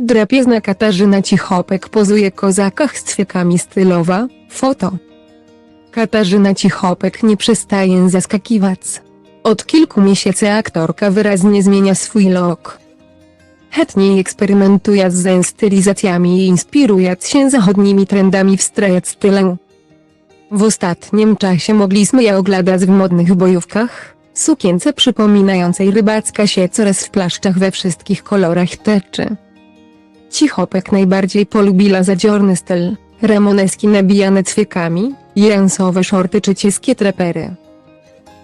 Drapieżna Katarzyna Cichopek pozuje kozakach z cwiekami stylowa, foto. Katarzyna Cichopek nie przestaje zaskakiwać. Od kilku miesięcy aktorka wyraźnie zmienia swój look. Chętniej eksperymentuje z stylizacjami i inspiruje się zachodnimi trendami w stylu. W ostatnim czasie mogliśmy je oglądać w modnych bojówkach, sukience przypominającej rybacka się coraz w plaszczach we wszystkich kolorach teczy. Cichopek najbardziej polubiła zadziorny styl, ramoneski nabijane cwiekami, jęsowe szorty czy cieskie trepery.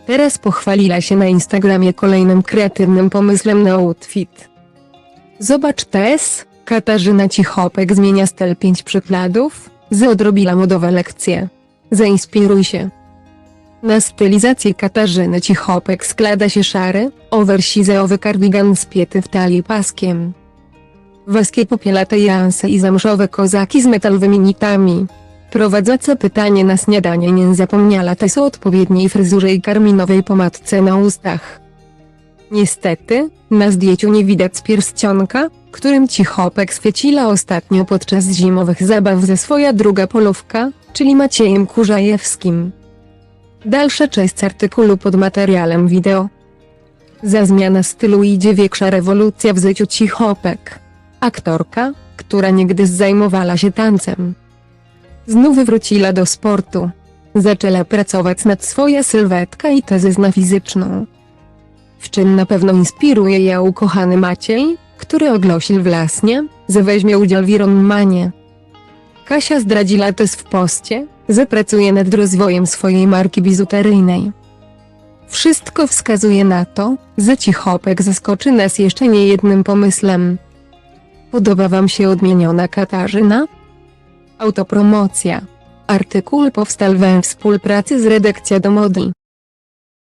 Teraz pochwaliła się na Instagramie kolejnym kreatywnym pomysłem na outfit. Zobacz też, Katarzyna Cichopek zmienia styl 5 przykładów, z odrobila modowe lekcje. Zainspiruj się. Na stylizację Katarzyny Cichopek składa się szary, oversize'owy kardigan spięty w talii paskiem. Weskie popielate janse i zamszowe kozaki z metalowymi nitami. Prowadząca pytanie na śniadanie nie zapomniała też o odpowiedniej fryzurze i karminowej pomadce na ustach. Niestety, na zdjęciu nie widać pierścionka, którym Cichopek świeciła ostatnio podczas zimowych zabaw ze swoja druga polówka, czyli Maciejem Kurzajewskim. Dalsza część artykułu pod materiałem wideo. Za zmiana stylu idzie większa rewolucja w życiu Cichopek. Aktorka, która niegdyś zajmowała się tancem. Znów wróciła do sportu. Zaczęła pracować nad swoją sylwetką i tezę fizyczną. W czym na pewno inspiruje ją ukochany Maciej, który ogłosił własnie, że weźmie udział w Ironmanie. Kasia zdradziła też w poście, że pracuje nad rozwojem swojej marki bizuteryjnej. Wszystko wskazuje na to, że Cichopek zaskoczy nas jeszcze niejednym pomysłem. Podoba Wam się odmieniona Katarzyna? Autopromocja. Artykuł powstał we współpracy z redakcją do mody.